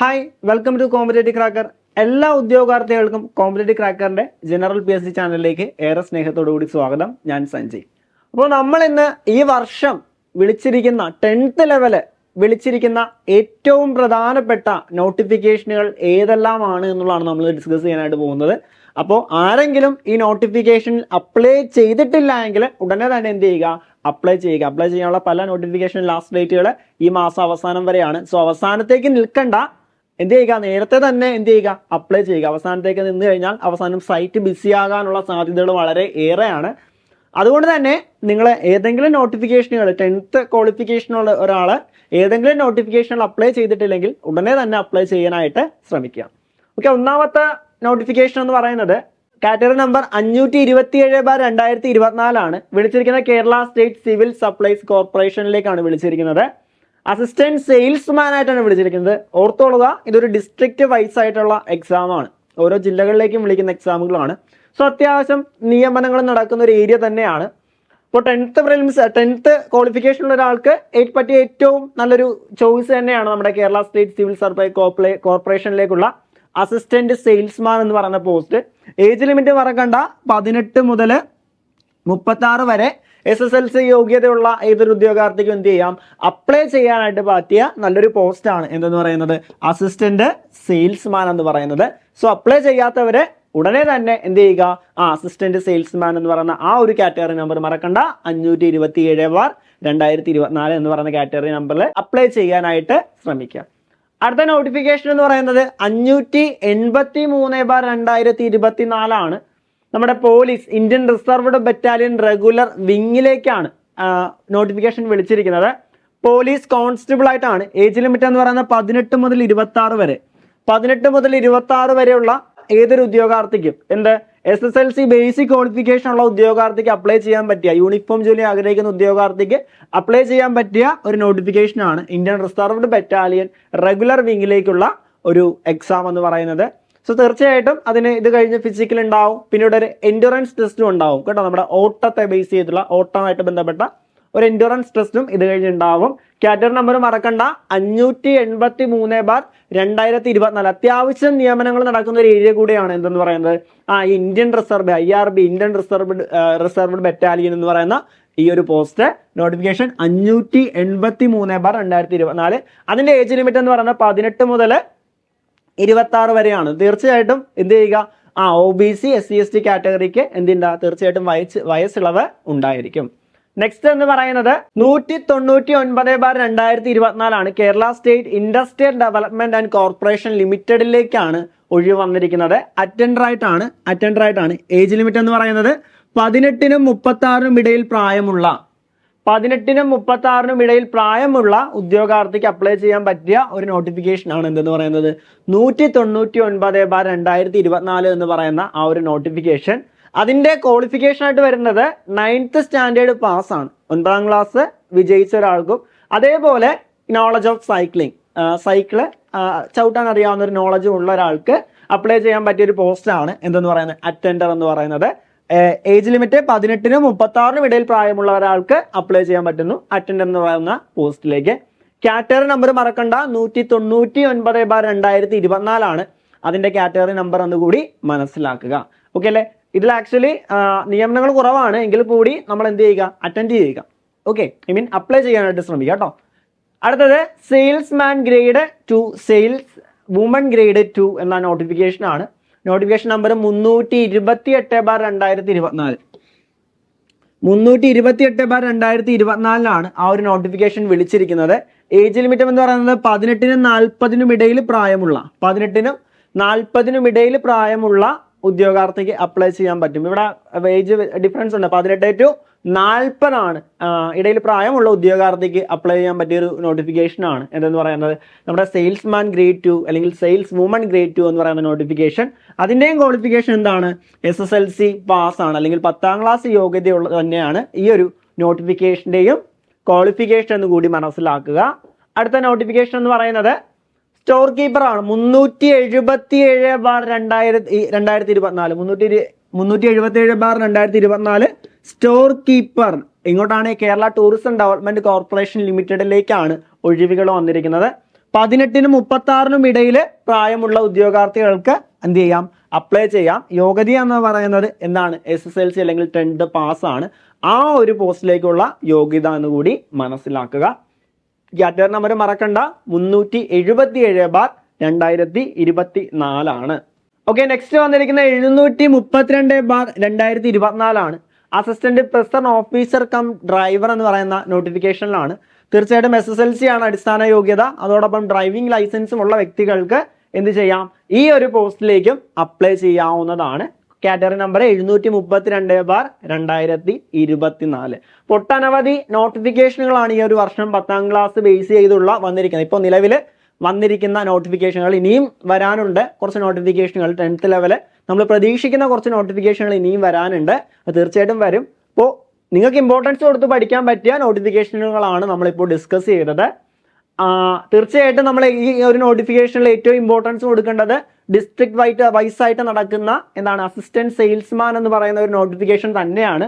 Hi welcome to competitive cracker എല്ലാ ഉദ്യോഗാർത്ഥികൾക്കും competitive ക്രാക്കറിന്റെ ജനറൽ പി എസ് സി ചാനലിലേക്ക് ഏറെ സ്നേഹത്തോടു കൂടി സ്വാഗതം. ഞാൻ സഞ്ജയ്. അപ്പോൾ നമ്മൾ ഇന്ന് ഈ വർഷം വിളിച്ചിരിക്കുന്ന ടെൻത്ത് ലെവൽ വിളിച്ചിരിക്കുന്ന ഏറ്റവും പ്രധാനപ്പെട്ട നോട്ടിഫിക്കേഷനുകൾ ഏതെല്ലാമാണ് എന്നുള്ളതാണ് നമ്മൾ ഡിസ്കസ് ചെയ്യാനായിട്ട് പോകുന്നത്. അപ്പോൾ ആരെങ്കിലും ഈ നോട്ടിഫിക്കേഷൻ അപ്ലൈ ചെയ്തിട്ടില്ല എങ്കിൽ ഉടനെ തന്നെ എന്ത് ചെയ്യുക? അപ്ലൈ ചെയ്യുക. അപ്ലൈ ചെയ്യാനുള്ള പല നോട്ടിഫിക്കേഷൻ ലാസ്റ്റ് ഡേറ്റുകൾ ഈ മാസം അവസാനം വരെയാണ്. സോ അവസാനത്തേക്ക് നിൽക്കണ്ട. എന്ത് ചെയ്യുക? നേരത്തെ തന്നെ എന്ത് ചെയ്യുക? അപ്ലൈ ചെയ്യുക. അവസാനത്തേക്ക് നിന്ന് കഴിഞ്ഞാൽ അവസാനം സൈറ്റ് ബിസി ആകാനുള്ള സാധ്യതകൾ വളരെ ഏറെയാണ്. അതുകൊണ്ട് തന്നെ നിങ്ങൾ ഏതെങ്കിലും നോട്ടിഫിക്കേഷനുകൾ ടെൻത്ത് ക്വാളിഫിക്കേഷനുള്ള ഒരാൾ ഏതെങ്കിലും നോട്ടിഫിക്കേഷനുകൾ അപ്ലൈ ചെയ്തിട്ടില്ലെങ്കിൽ ഉടനെ തന്നെ അപ്ലൈ ചെയ്യാനായിട്ട് ശ്രമിക്കുക. ഓക്കെ ഒന്നാമത്തെ നോട്ടിഫിക്കേഷൻ എന്ന് പറയുന്നത് കാറ്റഗറി നമ്പർ അഞ്ഞൂറ്റി ഇരുപത്തി ഏഴ് ബാർ രണ്ടായിരത്തി ഇരുപത്തിനാലാണ് വിളിച്ചിരിക്കുന്നത് കേരള സ്റ്റേറ്റ് സിവിൽ സപ്ലൈസ് കോർപ്പറേഷനിലേക്കാണ് വിളിച്ചിരിക്കുന്നത്. അസിസ്റ്റന്റ് സെയിൽസ്മാൻ ആയിട്ടാണ് വിളിച്ചിരിക്കുന്നത്. ഓർത്തോളുക ഇതൊരു ഡിസ്ട്രിക്ട് വൈസ് ആയിട്ടുള്ള എക്സാമാണ് ഓരോ ജില്ലകളിലേക്കും വിളിക്കുന്ന എക്സാമുകളാണ് സോ അത്യാവശ്യം നിയമനങ്ങൾ നടക്കുന്ന ഒരു ഏരിയ തന്നെയാണ്. ഇപ്പോൾ ടെൻത്ത് പ്രിലിംസ് ടെൻത്ത് ക്വാളിഫിക്കേഷൻ ഉള്ള ഒരാൾക്ക് പറ്റിയ ഏറ്റവും നല്ലൊരു ചോയ്സ് തന്നെയാണ് നമ്മുടെ കേരള സ്റ്റേറ്റ് സിവിൽ സർവേ കോർപ്പറേഷനിലേക്കുള്ള അസിസ്റ്റന്റ് സെയിൽസ്മാൻ എന്ന് പറയുന്ന പോസ്റ്റ് ഏജ് ലിമിറ്റ് മറക്കണ്ട പതിനെട്ട് മുതൽ മുപ്പത്തി ആറ് വരെ എസ് എസ് എൽ സി യോഗ്യതയുള്ള ഏതൊരു ഉദ്യോഗാർത്ഥിക്കും എന്ത് ചെയ്യാം? അപ്ലൈ ചെയ്യാനായിട്ട് പറ്റിയ നല്ലൊരു പോസ്റ്റ് ആണ് എന്തെന്ന് പറയുന്നത്? അസിസ്റ്റന്റ് സെയിൽസ്മാൻ എന്ന് പറയുന്നത്. സോ അപ്ലൈ ചെയ്യാത്തവരെ ഉടനെ തന്നെ എന്ത് ചെയ്യുക? ആ അസിസ്റ്റന്റ് സെയിൽസ്മാൻ എന്ന് പറയുന്ന ആ ഒരു കാറ്റഗറി നമ്പർ മറക്കണ്ട. അഞ്ഞൂറ്റി ഇരുപത്തി ഏഴ് ബാർ രണ്ടായിരത്തി ഇരുപത്തിനാല് എന്ന് പറയുന്ന കാറ്റഗറി നമ്പറിൽ അപ്ലൈ ചെയ്യാനായിട്ട് ശ്രമിക്കുക. അടുത്ത നോട്ടിഫിക്കേഷൻ എന്ന് പറയുന്നത് അഞ്ഞൂറ്റി എൺപത്തി മൂന്ന് ബാർ രണ്ടായിരത്തി ഇരുപത്തിനാലാണ് നമ്മുടെ police Indian reserved battalion regular വിങ്ങിലേക്കാണ് notification വിളിച്ചിരിക്കുന്നത്. പോലീസ് കോൺസ്റ്റബിൾ ആയിട്ടാണ് ഏജ് ലിമിറ്റ് എന്ന് പറയുന്നത് പതിനെട്ട് മുതൽ ഇരുപത്തി വരെ. പതിനെട്ട് മുതൽ ഇരുപത്തി വരെയുള്ള ഏതൊരു ഉദ്യോഗാർത്ഥിക്കും എന്ത് S S L C basic qualification ഉള്ള ഉദ്യോഗാർത്ഥിക്ക് അപ്ലൈ ചെയ്യാൻ പറ്റിയ യൂണിഫോം ജോലി ആഗ്രഹിക്കുന്ന ഉദ്യോഗാർത്ഥിക്ക് അപ്ലൈ ചെയ്യാൻ പറ്റിയ ഒരു നോട്ടിഫിക്കേഷൻ ആണ് ഇന്ത്യൻ റിസർവ്ഡ് ബറ്റാലിയൻ റെഗുലർ വിങ്ങിലേക്കുള്ള ഒരു എക്സാം എന്ന് പറയുന്നത്. സോ തീർച്ചയായിട്ടും അതിന് ഇത് കഴിഞ്ഞ് ഫിസിക്കൽ ഉണ്ടാവും. പിന്നീട് ഒരു എൻഡുറൻസ് ടെസ്റ്റും ഉണ്ടാവും. കേട്ടോ നമ്മുടെ ഓട്ടത്തെ ബേസ് ചെയ്തിട്ടുള്ള ഓട്ടമായിട്ട് ബന്ധപ്പെട്ട ഒരു എൻഡുറൻസ് ടെസ്റ്റും ഇത് കഴിഞ്ഞ് ഉണ്ടാവും. കാറ്റഗറി നമ്പർ മറക്കണ്ട. അഞ്ഞൂറ്റി എൺപത്തി മൂന്ന് ബാർ രണ്ടായിരത്തി ഇരുപത്തിനാല് അത്യാവശ്യം നിയമനങ്ങൾ നടക്കുന്ന ഒരു ഏരിയ കൂടിയാണ് എന്തെന്ന് പറയുന്നത്? ആ Indian reserve I R B Indian reserve reserved battalion എന്ന് പറയുന്ന ഈ ഒരു പോസ്റ്റ് നോട്ടിഫിക്കേഷൻ അഞ്ഞൂറ്റി എൺപത്തി മൂന്ന് ബാർ രണ്ടായിരത്തി ഇരുപത്തിനാല് അതിന്റെ ഏജ് ലിമിറ്റ് എന്ന് പറയുന്നത് പതിനെട്ട് മുതൽ ഇരുപത്തി ആറ് വരെയാണ്. തീർച്ചയായിട്ടും എന്ത് ചെയ്യുക? ആ O B C S C S T കാറ്റഗറിക്ക് എന്തിണ്ട? തീർച്ചയായിട്ടും വയസ്സ് വയസ്സിളവ് ഉണ്ടായിരിക്കും. നെക്സ്റ്റ് എന്ന് പറയുന്നത് നൂറ്റി തൊണ്ണൂറ്റി ഒൻപത് ബാർ രണ്ടായിരത്തി ഇരുപത്തിനാലാണ് Kerala state industrial development and corporation ലിമിറ്റഡിലേക്കാണ് ഒഴിവ് വന്നിരിക്കുന്നത് അറ്റൻഡർ ആയിട്ടാണ് അറ്റൻഡർ ആയിട്ടാണ്. ഏജ് ലിമിറ്റ് എന്ന് പറയുന്നത് പതിനെട്ടിനും മുപ്പത്തി ആറിനും ഇടയിൽ പ്രായമുള്ള പതിനെട്ടിനും മുപ്പത്തി ആറിനും ഇടയിൽ പ്രായമുള്ള ഉദ്യോഗാർത്ഥിക്ക് അപ്ലൈ ചെയ്യാൻ പറ്റിയ ഒരു നോട്ടിഫിക്കേഷൻ ആണ് എന്തെന്ന് പറയുന്നത്? നൂറ്റി തൊണ്ണൂറ്റി ഒൻപത് ബാർ രണ്ടായിരത്തി ഇരുപത്തിനാല് എന്ന് പറയുന്ന ആ ഒരു നോട്ടിഫിക്കേഷൻ അതിന്റെ ക്വാളിഫിക്കേഷൻ ആയിട്ട് വരുന്നത് നയൻത്ത് സ്റ്റാൻഡേർഡ് പാസ് ആണ്. ഒൻപതാം ക്ലാസ് വിജയിച്ച ഒരാൾക്കും. അതേപോലെ നോളജ് ഓഫ് സൈക്ലിംഗ് സൈക്കിൾ ചവിട്ടാൻ അറിയാവുന്ന ഒരു നോളജ് ഉള്ള ഒരാൾക്ക് അപ്ലൈ ചെയ്യാൻ പറ്റിയ ഒരു പോസ്റ്റാണ് എന്തെന്ന് പറയുന്നത്? അറ്റൻഡർ എന്ന് പറയുന്നത്. ഏജ് ലിമിറ്റ് പതിനെട്ടിനും മുപ്പത്തി ആറിനും ഇടയിൽ പ്രായമുള്ള ഒരാൾക്ക് അപ്ലൈ ചെയ്യാൻ പറ്റുന്നു. അറ്റൻഡ് എന്ന് പറയുന്ന പോസ്റ്റിലേക്ക് കാറ്റഗറി നമ്പർ മറക്കണ്ട. നൂറ്റി തൊണ്ണൂറ്റി ഒൻപത് ബാർ രണ്ടായിരത്തി ഇരുപത്തിനാലാണ് അതിന്റെ കാറ്റഗറി നമ്പർ എന്നുകൂടി മനസ്സിലാക്കുക. ഓക്കെ അല്ലേ? ഇതിൽ ആക്ച്വലി നിയമനങ്ങൾ കുറവാണ്. എങ്കിൽ കൂടി നമ്മൾ എന്ത് ചെയ്യുക? അറ്റൻഡ് ചെയ്യുക. ഓക്കെ ഐ മീൻ അപ്ലൈ ചെയ്യാനായിട്ട് ശ്രമിക്കുക കേട്ടോ. അടുത്തത് salesman grade two sales woman grade two എന്ന നോട്ടിഫിക്കേഷൻ ആണ്. നോട്ടിഫിക്കേഷൻ നമ്പർ മുന്നൂറ്റി ഇരുപത്തി എട്ട് ബാർ രണ്ടായിരത്തി ഇരുപത്തിനാല് മുന്നൂറ്റി ഇരുപത്തി എട്ട് ബാർ രണ്ടായിരത്തി ഇരുപത്തിനാലിലാണ് ആ ഒരു നോട്ടിഫിക്കേഷൻ വിളിച്ചിരിക്കുന്നത്. ഏജ് ലിമിറ്റ് എന്ന് പറയുന്നത് പതിനെട്ടിനും നാൽപ്പതിനും ഇടയിൽ പ്രായമുള്ള പതിനെട്ടിനും നാൽപ്പതിനും ഇടയിൽ പ്രായമുള്ള ഉദ്യോഗാർത്ഥിക്ക് അപ്ലൈ ചെയ്യാൻ പറ്റും. ഇവിടെ ഏജ് ഡിഫറൻസ് ഉണ്ട്. പതിനെട്ട് ടു നാൽപ്പതാണ്. ഇടയിൽ പ്രായമുള്ള ഉദ്യോഗാർത്ഥിക്ക് അപ്ലൈ ചെയ്യാൻ പറ്റിയ ഒരു നോട്ടിഫിക്കേഷൻ ആണ്. എന്തെന്ന് പറയുന്നത്? നമ്മുടെ സെയിൽസ്മാൻ ഗ്രേഡ് ടു അല്ലെങ്കിൽ സെയിൽസ് വുമൺ ഗ്രേഡ് ടു എന്ന് പറയുന്ന നോട്ടിഫിക്കേഷൻ അതിന്റെയും ക്വാളിഫിക്കേഷൻ എന്താണ്? S S L C pass ആണ്. അല്ലെങ്കിൽ പത്താം ക്ലാസ് യോഗ്യതയുള്ള തന്നെയാണ് ഈ ഒരു നോട്ടിഫിക്കേഷന്റെയും ക്വാളിഫിക്കേഷൻ എന്ന് കൂടി മനസ്സിലാക്കുക. അടുത്ത നോട്ടിഫിക്കേഷൻ എന്ന് പറയുന്നത് സ്റ്റോർ കീപ്പറാണ് മുന്നൂറ്റി എഴുപത്തി ഏഴ് ബാർ രണ്ടായിരത്തി രണ്ടായിരത്തി ഇരുപത്തിനാല്. മുന്നൂറ്റി മുന്നൂറ്റി എഴുപത്തി ഏഴ് ബാർ രണ്ടായിരത്തി ഇരുപത്തിനാല്. സ്റ്റോർ കീപ്പർ ഇങ്ങോട്ടാണ് കേരള ടൂറിസം ഡെവലപ്മെന്റ് കോർപ്പറേഷൻ ലിമിറ്റഡിലേക്കാണ് ഒഴിവുകൾ വന്നിരിക്കുന്നത്. പതിനെട്ടിനും മുപ്പത്തി ആറിനും ഇടയിൽ പ്രായമുള്ള ഉദ്യോഗാർത്ഥികൾക്ക് എന്ത് ചെയ്യാം? അപ്ലൈ ചെയ്യാം. യോഗ്യത എന്ന് പറയുന്നത് എന്താണ്? എസ് എസ് എൽ സി അല്ലെങ്കിൽ ടെൻത്ത് പാസ്സാണ്. ആ ഒരു പോസ്റ്റിലേക്കുള്ള യോഗ്യത എന്ന് കൂടി മനസ്സിലാക്കുക. കാറ്റഗറി നമ്പർ മറക്കണ്ട. മുന്നൂറ്റി എഴുപത്തി ഏഴ് ബാർ രണ്ടായിരത്തി ഇരുപത്തി നാലാണ് ഓക്കെ നെക്സ്റ്റ് വന്നിരിക്കുന്ന എഴുന്നൂറ്റി മുപ്പത്തിരണ്ട് ബാർ രണ്ടായിരത്തി ഇരുപത്തിനാലാണ് assistant prison officer cum driver എന്ന് പറയുന്ന നോട്ടിഫിക്കേഷനിലാണ് തീർച്ചയായിട്ടും എസ് എസ് എൽ സി ആണ് അടിസ്ഥാന യോഗ്യത. അതോടൊപ്പം ഡ്രൈവിംഗ് ലൈസൻസും ഉള്ള വ്യക്തികൾക്ക് എന്ത് ചെയ്യാം? ഈ ഒരു പോസ്റ്റിലേക്കും അപ്ലൈ ചെയ്യാവുന്നതാണ്. കാറ്റഗറി നമ്പർ എഴുന്നൂറ്റി മുപ്പത്തിരണ്ട് ബാർ രണ്ടായിരത്തി ഇരുപത്തിനാല് ഒട്ടനവധി നോട്ടിഫിക്കേഷനുകളാണ് ഈ ഒരു വർഷം പത്താം ക്ലാസ് ബേസ് ചെയ്തുള്ള വന്നിരിക്കുന്നത്. ഇപ്പോൾ നിലവിൽ വന്നിരിക്കുന്ന നോട്ടിഫിക്കേഷനുകൾ ഇനിയും വരാനുണ്ട്. കുറച്ച് നോട്ടിഫിക്കേഷനുകൾ ടെൻത്ത് ലെവൽ നമ്മൾ പ്രതീക്ഷിക്കുന്ന കുറച്ച് നോട്ടിഫിക്കേഷനുകൾ ഇനിയും വരാനുണ്ട്. തീർച്ചയായിട്ടും വരും. അപ്പോൾ നിങ്ങൾക്ക് ഇമ്പോർട്ടൻസ് കൊടുത്ത് പഠിക്കാൻ പറ്റിയ നോട്ടിഫിക്കേഷനുകളാണ് നമ്മളിപ്പോൾ ഡിസ്കസ് ചെയ്തത്. തീർച്ചയായിട്ടും നമ്മൾ ഈ ഒരു നോട്ടിഫിക്കേഷനിൽ ഏറ്റവും ഇമ്പോർട്ടൻസ് കൊടുക്കേണ്ടത് ഡിസ്ട്രിക്ട് വൈറ്റ് വൈസ് ആയിട്ട് നടക്കുന്ന എന്താണ് അസിസ്റ്റന്റ് സെയിൽസ്മാൻ എന്ന് പറയുന്ന ഒരു നോട്ടിഫിക്കേഷൻ തന്നെയാണ്.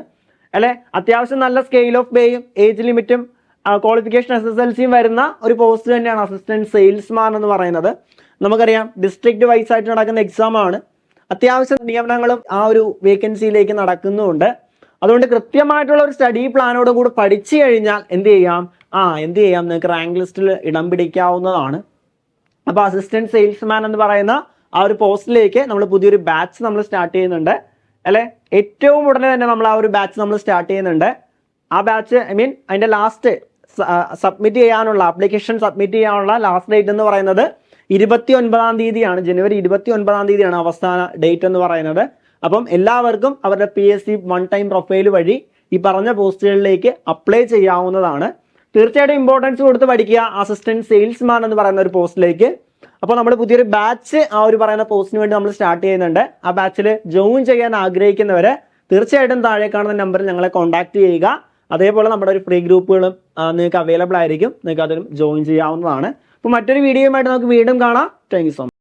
അല്ലെ? അത്യാവശ്യം നല്ല സ്കെയിൽ ഓഫ് പേയും ഏജ് ലിമിറ്റും ക്വാളിഫിക്കേഷൻ എസ് എസ് എൽ സിയും വരുന്ന ഒരു പോസ്റ്റ് തന്നെയാണ് അസിസ്റ്റന്റ് സെയിൽസ്മാൻ എന്ന് പറയുന്നത്. നമുക്കറിയാം ഡിസ്ട്രിക്ട് വൈസ് ആയിട്ട് നടക്കുന്ന എക്സാം ആണ്. അത്യാവശ്യം നിയമനങ്ങളും ആ ഒരു വേക്കൻസിയിലേക്ക് നടക്കുന്നുമുണ്ട് അതുകൊണ്ട് കൃത്യമായിട്ടുള്ള ഒരു സ്റ്റഡി പ്ലാനോട് കൂടി പഠിച്ചു കഴിഞ്ഞാൽ എന്ത് ചെയ്യാം? ആ എന്ത് ചെയ്യാം? നിങ്ങൾക്ക് റാങ്ക് ലിസ്റ്റിൽ ഇടം പിടിക്കാവുന്നതാണ്. അപ്പോൾ അസിസ്റ്റന്റ് സെയിൽസ്മാൻ എന്ന് പറയുന്ന ആ ഒരു പോസ്റ്റിലേക്ക് നമ്മൾ പുതിയൊരു ബാച്ച് നമ്മൾ സ്റ്റാർട്ട് ചെയ്യുന്നുണ്ട്. അല്ലെ? ഏറ്റവും ഉടനെ തന്നെ നമ്മൾ ആ ഒരു ബാച്ച് നമ്മൾ സ്റ്റാർട്ട് ചെയ്യുന്നുണ്ട്. ആ ബാച്ച് ഐ മീൻ അതിന്റെ ലാസ്റ്റ് സബ്മിറ്റ് ചെയ്യാനുള്ള ആപ്ലിക്കേഷൻ സബ്മിറ്റ് ചെയ്യാനുള്ള ലാസ്റ്റ് ഡേറ്റ് എന്ന് പറയുന്നത് ഇരുപത്തി ഒൻപതാം തീയതിയാണ് ജനുവരി ഇരുപത്തി ഒൻപതാം തീയതിയാണ് അവസാന ഡേറ്റ് എന്ന് പറയുന്നത്. അപ്പം എല്ലാവർക്കും അവരുടെ P S C one time profile വഴി ഈ പറഞ്ഞ പോസ്റ്റുകളിലേക്ക് അപ്ലൈ ചെയ്യാവുന്നതാണ്. തീർച്ചയായിട്ടും ഇമ്പോർട്ടൻസ് കൊടുത്ത് പഠിക്കുക. അസിസ്റ്റന്റ് സെയിൽസ്മാൻ എന്ന് പറയുന്ന ഒരു പോസ്റ്റിലേക്ക് അപ്പോൾ നമ്മൾ പുതിയൊരു ബാച്ച് ആ ഒരു പറയുന്ന പോസ്റ്റിന് വേണ്ടി നമ്മൾ സ്റ്റാർട്ട് ചെയ്യുന്നുണ്ട്. ആ ബാച്ചിൽ ജോയിൻ ചെയ്യാൻ ആഗ്രഹിക്കുന്നവരെ തീർച്ചയായിട്ടും താഴെ കാണുന്ന നമ്പറിൽ ഞങ്ങളെ കോൺടാക്ട് ചെയ്യുക. അതേപോലെ നമ്മുടെ ഒരു ഫ്രീ ഗ്രൂപ്പുകളും നിങ്ങൾക്ക് അവൈലബിൾ ആയിരിക്കും. നിങ്ങൾക്ക് അതിലും ജോയിൻ ചെയ്യാവുന്നതാണ്. അപ്പോൾ മറ്റൊരു വീഡിയോയുമായിട്ട് നമുക്ക് വീണ്ടും കാണാം. Thank so much